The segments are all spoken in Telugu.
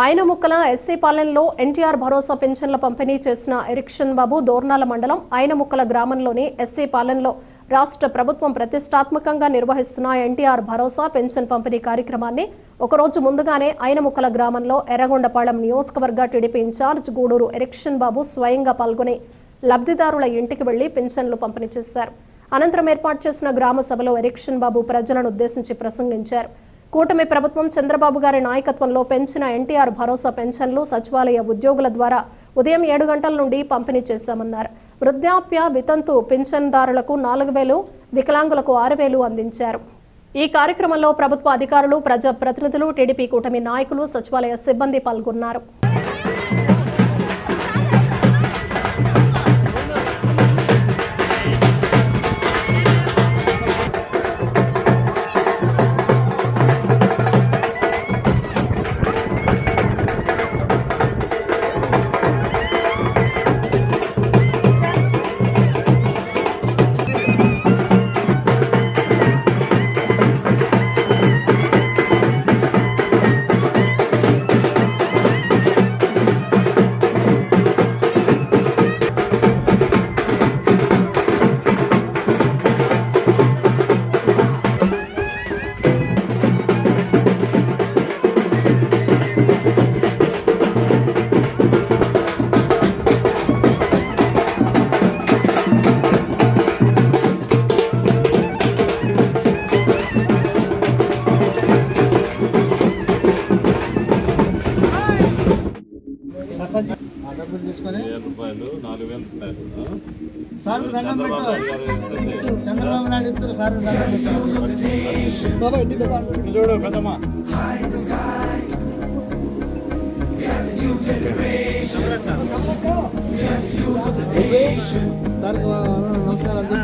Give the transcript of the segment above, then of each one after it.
ఆయన ముక్కల ఎస్సీ పాలెంలో ఎన్టీఆర్ భరోసా పెన్షన్ల పంపిణీ చేసిన ఎరిక్షన్ బాబు దోర్నాల మండలం ఆయన ముక్కల గ్రామంలోని ఎస్సీ పాలెంలో రాష్ట్ర ప్రభుత్వం ప్రతిష్టాత్మకంగా నిర్వహిస్తున్న ఎన్టీఆర్ భరోసా పెన్షన్ పంపిణీ కార్యక్రమాన్ని ఒకరోజు ముందుగానే ఆయన ముక్కల గ్రామంలో ఎర్రగొండపాళెం నియోజకవర్గ TDP incharge Gudur erection Babu స్వయంగా పాల్గొని లబ్ధిదారుల ఇంటికి వెళ్ళి పెన్షన్లు పంపిణీ చేశారు. అనంతరం ఏర్పాటు చేసిన గ్రామ సభలో ఎరిక్షన్ బాబు ప్రజలను ఉద్దేశించి ప్రసంగించారు. కూటమి ప్రభుత్వం చంద్రబాబు గారి నాయకత్వంలో పెంచిన ఎన్టీఆర్ భరోసా పెన్షన్లు సచివాలయ ఉద్యోగుల ద్వారా ఉదయం ఏడు గంటల నుండి పంపిణీ చేశామన్నారు. వృద్ధాప్య వితంతు పింఛన్దారులకు నాలుగు వేలు వికలాంగులకు ఆరు వేలు అందించారు. ఈ కార్యక్రమంలో ప్రభుత్వ అధికారులు ప్రజా ప్రతినిధులు టీడీపీ కూటమి నాయకులు సచివాలయ సిబ్బంది పాల్గొన్నారు. సార్ దండం చంద్రబాబు పెట్టు నాయుడు గారు ఇస్తుంది. చంద్రబాబు నాయుడు ఇద్దరు సార్ దండం పెట్టు చూడు పెద్దమ్మా సార్ నమస్కారం చంద్రబాబు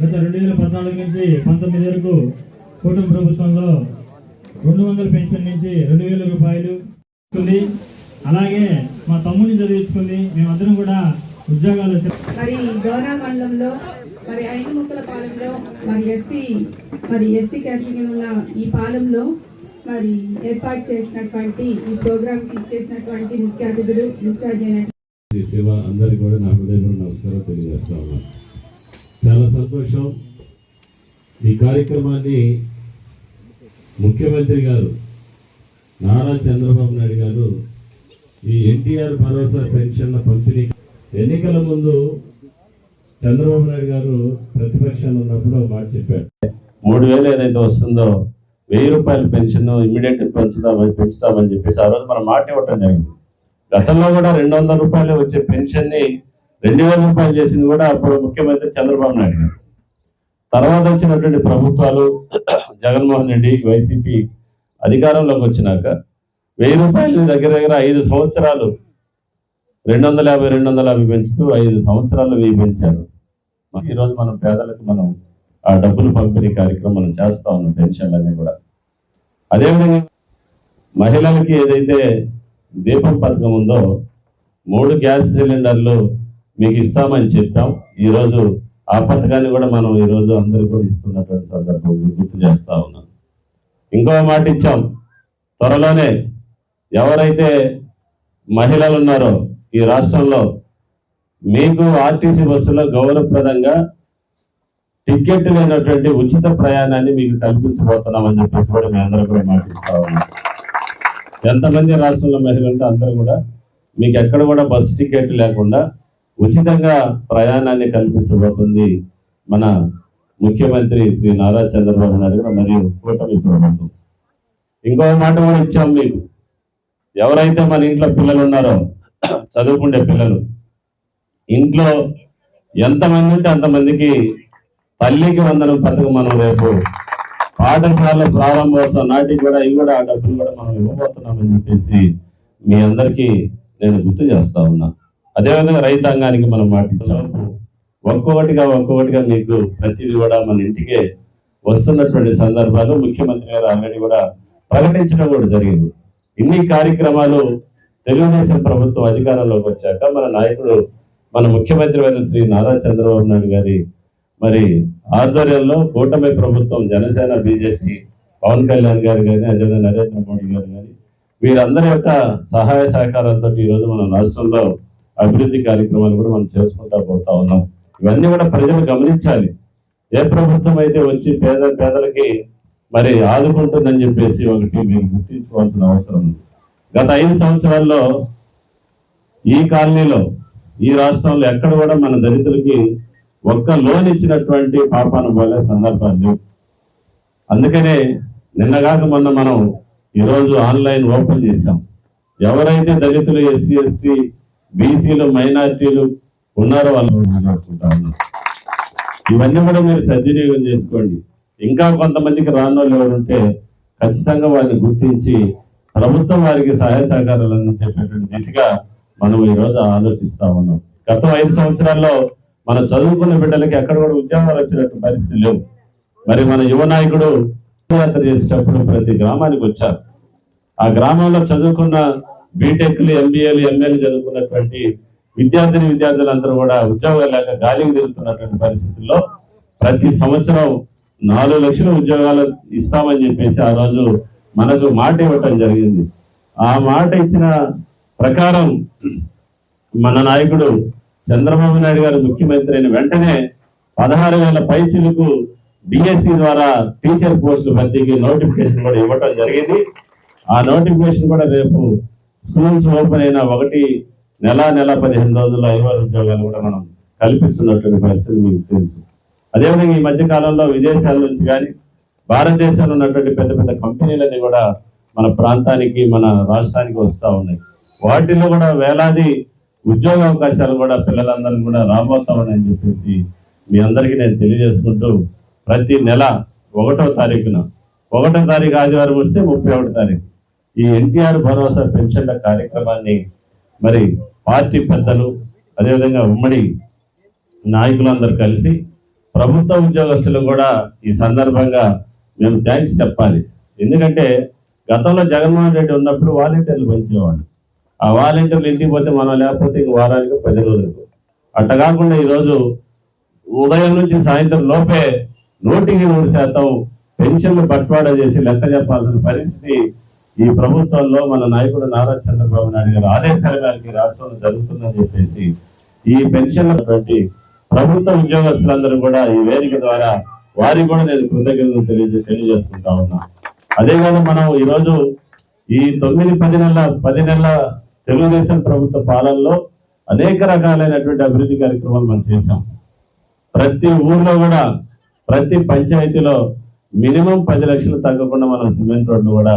గత రెండు వేల పద్నాలుగు నుంచి పంతొమ్మిది వరకు కూటమి ప్రభుత్వంలో రెండు వందల పెన్షన్ నుంచి రెండు వేల రూపాయలు ఇస్తుంది అలాగే మా తమ్ముడిని చదివించుకుంది. మేమందరం కూడా ఉద్యోగాలు మరి డోనా మండలంలో మరి ఐదు ముక్కల పాలెంలో మరి ఎస్సీ మరి ఎస్సీ కేటగిరీ ఉన్న ఈ పాలెంలో మరి ఏర్పాటు చేసినటువంటి ఈ ప్రోగ్రామ్కి ఇచ్చేసినటువంటి ముఖ్య అతిథులు ఇన్ఛార్జ్ అయిన శ్రీ శివ అందరికీ కూడా నా హృదయపూర్వక నమస్కారం తెలియజేస్తా ఉన్నాను. చాలా సంతోషం. ఈ కార్యక్రమాన్ని ముఖ్యమంత్రి గారు నారా చంద్రబాబు నాయుడు గారు ఈ ఎన్టీఆర్ భరోసా పెన్షన్ల పంపిణీ ఎన్నికల ముందు చంద్రబాబు నాయుడు గారు ప్రతిపక్షంలో ఉన్నప్పుడు మాట చెప్పారు. మూడు వేలు ఏదైతే వస్తుందో వెయ్యి రూపాయల పెన్షన్ ఇమ్మీడియట్ పెంచుతామని పెంచుతామని చెప్పేసి ఆ రోజు మనం మాట ఇవ్వటం జరిగింది. గతంలో కూడా రెండు వందల రూపాయలు వచ్చే పెన్షన్ని రెండు వేల రూపాయలు చేసింది కూడా అప్పుడు ముఖ్యమంత్రి చంద్రబాబు నాయుడు గారు. తర్వాత వచ్చినటువంటి ప్రభుత్వాలు జగన్మోహన్ రెడ్డి వైసీపీ అధికారంలోకి వచ్చినాక వెయ్యి రూపాయలు దగ్గర దగ్గర ఐదు సంవత్సరాలు రెండు వందల యాభై రెండు వందల యాభై పెంచుతూ ఐదు సంవత్సరాలు వెయ్యి పెంచారు. ఈరోజు మనం పేదలకు మనం ఆ డబ్బులు పంపిణీ కార్యక్రమం మనం చేస్తా ఉన్నాం పెన్షన్లన్నీ కూడా. అదేవిధంగా మహిళలకి ఏదైతే దీపం పథకం ఉందో మూడు గ్యాస్ సిలిండర్లు మీకు ఇస్తామని చెప్పాం. ఈరోజు ఆ పథకాన్ని కూడా మనం ఈరోజు అందరికీ కూడా ఇస్తున్నటువంటి సందర్భం గుర్తు చేస్తా ఉన్నాం ఇంకో మాట ఇచ్చాం. త్వరలోనే ఎవరైతే మహిళలు ఉన్నారో ఈ రాష్ట్రంలో మీకు ఆర్టీసీ బస్సులో గౌరవప్రదంగా టికెట్ లేనటువంటి ఉచిత ప్రయాణాన్ని మీకు కల్పించబోతున్నామని చెప్పేసి కూడా మేము అందరూ కూడా మాటిస్తా ఉన్నాం ఎంతమంది రాష్ట్రంలో మహిళలు ఉంటే అందరూ కూడా మీకు ఎక్కడ కూడా బస్సు టికెట్ లేకుండా ఉచితంగా ప్రయాణాన్ని కల్పించబోతుంది మన ముఖ్యమంత్రి శ్రీ నారా చంద్రబాబు నాయుడు గారు మరియు కూటమి ప్రభుత్వం. ఇంకో మాట కూడా ఇచ్చాం మీకు. ఎవరైతే మన ఇంట్లో పిల్లలు ఉన్నారో చదువుకుండే పిల్లలు ఇంట్లో ఎంతమంది ఉంటే అంతమందికి తల్లికి వందనం పథకం మనం రేపు పాఠశాల ప్రారంభోత్సవం నాటికి కూడా ఇవి కూడా ఆ డబ్బులు కూడా మనం ఇవ్వబోతున్నామని చెప్పేసి మీ అందరికీ నేను గుర్తు చేస్తా ఉన్నా. అదేవిధంగా రైతాంగానికి మనం మాటించాం ఒక్కొక్కటిగా ఒక్కొక్కటిగా మీకు ప్రతిదీ కూడా మన ఇంటికే వస్తున్నటువంటి సందర్భాలు ముఖ్యమంత్రి గారు ఆల్రెడీ కూడా ప్రకటించడం కూడా జరిగింది. ఇన్ని కార్యక్రమాలు తెలుగుదేశం ప్రభుత్వం అధికారంలోకి వచ్చాక మన నాయకుడు మన ముఖ్యమంత్రి వర్యులు శ్రీ నారా చంద్రబాబు నాయుడు గారి మరి ఆధ్వర్యంలో కూటమి ప్రభుత్వం జనసేన బీజేపీ పవన్ కళ్యాణ్ గారు కానీ అదేవిధంగా నరేంద్ర మోడీ గారు కానీ వీరందరి యొక్క సహాయ సహకారాలతో ఈరోజు మన రాష్ట్రంలో అభివృద్ధి కార్యక్రమాలు కూడా మనం చేసుకుంటా పోతా ఉన్నాం. ఇవన్నీ కూడా ప్రజలు గమనించాలి. ఏ ప్రభుత్వం అయితే వచ్చి పేద పేదలకి మరి ఆదుకుంటుందని చెప్పేసి ఒకటి మీరు గుర్తించుకోవాల్సిన అవసరం ఉంది. గత ఐదు సంవత్సరాల్లో ఈ కాలనీలో ఈ రాష్ట్రంలో ఎక్కడ కూడా మన దళితులకి ఒక్క లోన్ ఇచ్చినటువంటి పాపాను పోలే సందర్భాలు లేవు. అందుకనే నిన్నగాక మొన్న మనం ఈరోజు ఆన్లైన్ ఓపెన్ చేశాం. ఎవరైతే దళితులు ఎస్సీ ఎస్టీ బీసీలు మైనారిటీలు ఉన్నారో వాళ్ళు మాట్లాడుకుంటా ఉన్నారు. ఇవన్నీ కూడా మీరు సద్వినియోగం చేసుకోండి. ఇంకా కొంతమందికి రానోళ్ళు ఎవరుంటే ఎవరు ఉంటే ఖచ్చితంగా వారిని గుర్తించి ప్రభుత్వం వారికి సహాయ సహకారాలు అందించేటటువంటి దిశగా మనం ఈ రోజు ఆలోచిస్తా ఉన్నాం. గత ఐదు సంవత్సరాల్లో మన చదువుకున్న బిడ్డలకి ఎక్కడ కూడా ఉద్యోగాలు వచ్చినట్టు పరిస్థితి లేవు. మరి మన యువ నాయకుడు యాత్ర చేసేటప్పుడు ప్రతి గ్రామానికి వచ్చారు. ఆ గ్రామంలో చదువుకున్న బీటెక్లు ఎంబీఏలు ఎంఏలు చదువుకున్నటువంటి విద్యార్థిని విద్యార్థులందరూ కూడా ఉద్యోగాలు లేక గాలికి తిరుగుతున్నటువంటి పరిస్థితుల్లో ప్రతి సంవత్సరం నాలుగు లక్షల ఉద్యోగాలు ఇస్తామని చెప్పేసి ఆ రోజు మనకు మాట ఇవ్వటం జరిగింది. ఆ మాట ఇచ్చిన ప్రకారం మన నాయకుడు చంద్రబాబు నాయుడు గారు ముఖ్యమంత్రి అయిన వెంటనే పదహారు వేల పైచులకు డిఎస్సి ద్వారా టీచర్ పోస్టుల భర్తీకి నోటిఫికేషన్ కూడా ఇవ్వటం జరిగింది. ఆ నోటిఫికేషన్ కూడా రేపు స్కూల్స్ ఓపెన్ అయిన ఒకటి నెల నెల పదిహేను రోజుల్లో ఐదు ఉద్యోగాలు కూడా మనం కల్పిస్తున్నటువంటి పరిస్థితి మీకు తెలుసు. అదేవిధంగా ఈ మధ్య కాలంలో విదేశాల నుంచి కానీ భారతదేశంలో ఉన్నటువంటి పెద్ద పెద్ద కంపెనీలన్నీ కూడా మన ప్రాంతానికి మన రాష్ట్రానికి వస్తూ ఉన్నాయి. వాటిల్లో కూడా వేలాది ఉద్యోగ అవకాశాలు కూడా పిల్లలందరూ కూడా రాబోతా ఉన్నాయని చెప్పేసి మీ అందరికీ నేను తెలియజేసుకుంటూ ప్రతి నెల ఒకటో తారీఖున ఒకటో తారీఖు ఆదివారం వస్తే ముప్పై ఒకటో తారీఖు. ఈ ఎన్టీఆర్ భరోసా పెన్షన్ల కార్యక్రమాన్ని మరి పార్టీ పెద్దలు అదేవిధంగా ఉమ్మడి నాయకులందరూ కలిసి ప్రభుత్వ ఉద్యోగస్తులు కూడా ఈ సందర్భంగా మేము థ్యాంక్స్ చెప్పాలి. ఎందుకంటే గతంలో జగన్మోహన్ రెడ్డి ఉన్నప్పుడు వాలంటీర్లు పెంచేవాళ్ళు. ఆ వాలంటీర్లు ఇంటికి పోతే మనం లేకపోతే ఇంక వారానికి పది రోజులకు. అట్ట కాకుండా ఈరోజు ఉదయం నుంచి సాయంత్రం లోపే నూటికి నూరు శాతం పెన్షన్లు బట్వాడా చేసి లెక్క చెప్పాల్సిన పరిస్థితి ఈ ప్రభుత్వంలో మన నాయకుడు నారా చంద్రబాబు నాయుడు గారు ఆదేశాల మేరకు రాష్ట్రంలో జరుగుతుందని చెప్పేసి ఈ పెన్షన్లటువంటి ప్రభుత్వ ఉద్యోగస్తులందరూ కూడా ఈ వేదిక ద్వారా వారికి కూడా నేను కృతజ్ఞతలు తెలియజే తెలియజేసుకుంటా ఉన్నా. అదేవిధంగా మనం ఈరోజు ఈ తొమ్మిది పది నెలల పది నెలల తెలుగుదేశం ప్రభుత్వ పాలనలో అనేక రకాలైనటువంటి అభివృద్ధి కార్యక్రమాలు మనం చేశాం. ప్రతి ఊర్లో కూడా ప్రతి పంచాయతీలో మినిమం పది లక్షలు తగ్గకుండా మనం సిమెంట్ రోడ్డు కూడా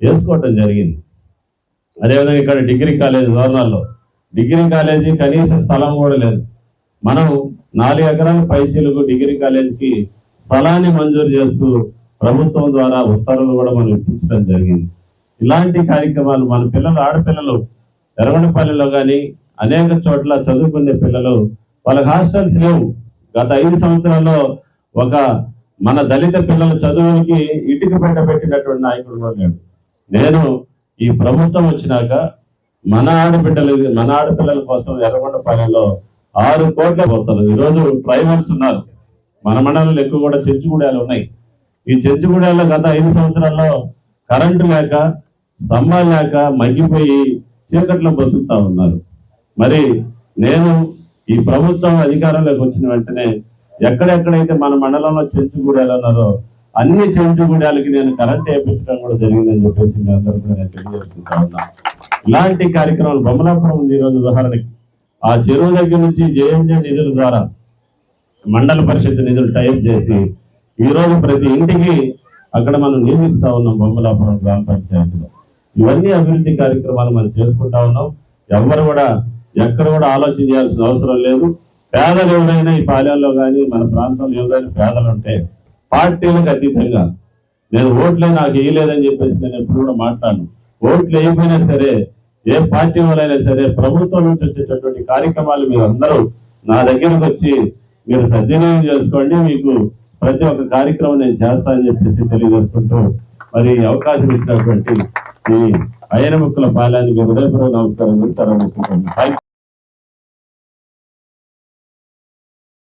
వేసుకోవటం జరిగింది? అదేవిధంగా ఇక్కడ డిగ్రీ కాలేజ్ దోర్నాల్లో డిగ్రీ కాలేజీ కనీస స్థలం కూడా లేదు. మనం నాలుగు ఎకరాల పైచీలకు డిగ్రీ కాలేజీకి స్థలాన్ని మంజూరు చేస్తూ ప్రభుత్వం ద్వారా ఉత్తర్వులు కూడా మనం ఇప్పించడం జరిగింది. ఇలాంటి కార్యక్రమాలు మన పిల్లలు ఆడపిల్లలు ఎర్రగొండపల్లిలో కానీ అనేక చోట్ల చదువుకునే పిల్లలు వాళ్ళకి హాస్టల్స్ లేవు. గత ఐదు సంవత్సరాల్లో ఒక మన దళిత పిల్లల చదువులకి ఇటుక పెట్ట పెట్టినటువంటి నాయకుడు కూడా లేడు నేను ఈ ప్రభుత్వం వచ్చినాక మన ఆడబిడ్డలు మన ఆడపిల్లల కోసం ఎర్రగొండపాలెంలో ఆరు కోట్ల పోతారు. ఈరోజు ట్రైబల్స్ ఉన్నారు. మన మండలంలో ఎక్కువ కూడా చెంచుగూడాలు ఉన్నాయి. ఈ చెంచుగూడాల్లో గత ఐదు సంవత్సరాల్లో కరెంటు లేక స్తంభాలు లేక మగ్గిపోయి చీకట్లో బతుకుతా ఉన్నారు. మరి నేను ఈ ప్రభుత్వం అధికారంలోకి వచ్చిన వెంటనే ఎక్కడెక్కడైతే మన మండలంలో చెంచుగూడాలు ఉన్నారో అన్ని చెంచుగూడాలకి నేను కరెంట్ వేయించడం కూడా జరిగిందని చెప్పేసి మీ అందరికీ నేను తెలియజేసుకుంటా ఉన్నా. ఇలాంటి కార్యక్రమాలు బొమ్మలాపురం ఉంది ఈరోజు ఉదాహరణకి. ఆ చెరువు దగ్గర నుంచి జేఎంజే నిధుల ద్వారా మండల పరిషత్ నిధులు టైప్ చేసి ఈ రోజు ప్రతి ఇంటికి అక్కడ మనం నియమిస్తా ఉన్నాం బొమ్మలాపురం గ్రామ పంచాయతీలో. ఇవన్నీ అభివృద్ధి కార్యక్రమాలు మనం చేసుకుంటా ఉన్నాం. ఎవరు కూడా ఎక్కడ కూడా ఆలోచన చేయాల్సిన అవసరం లేదు. పేదలు ఎవరైనా ఈ పాలెంలో కానీ మన ప్రాంతంలో ఎవరైనా పేదలు ఉంటే పార్టీలకు అతీతంగా. నేను ఓట్లే నాకు వేయలేదని చెప్పేసి నేను ఎప్పుడు కూడా మాట్లాడను. ఓట్లు వేయకపోయినా సరే ఏ పార్టీ వాళ్ళైనా సరే ప్రభుత్వం నుంచి వచ్చేటటువంటి కార్యక్రమాలు మీరు అందరూ నా దగ్గరకు వచ్చి మీరు సద్వినియోగం చేసుకోండి. మీకు ప్రతి ఒక్క కార్యక్రమం నేను చేస్తానని చెప్పేసి తెలియజేసుకుంటూ మరి అవకాశం ఇచ్చినటువంటి ఈ అయన ముక్కల పాలానికి హృదయపూర్వక నమస్కారం చేసి థ్యాంక్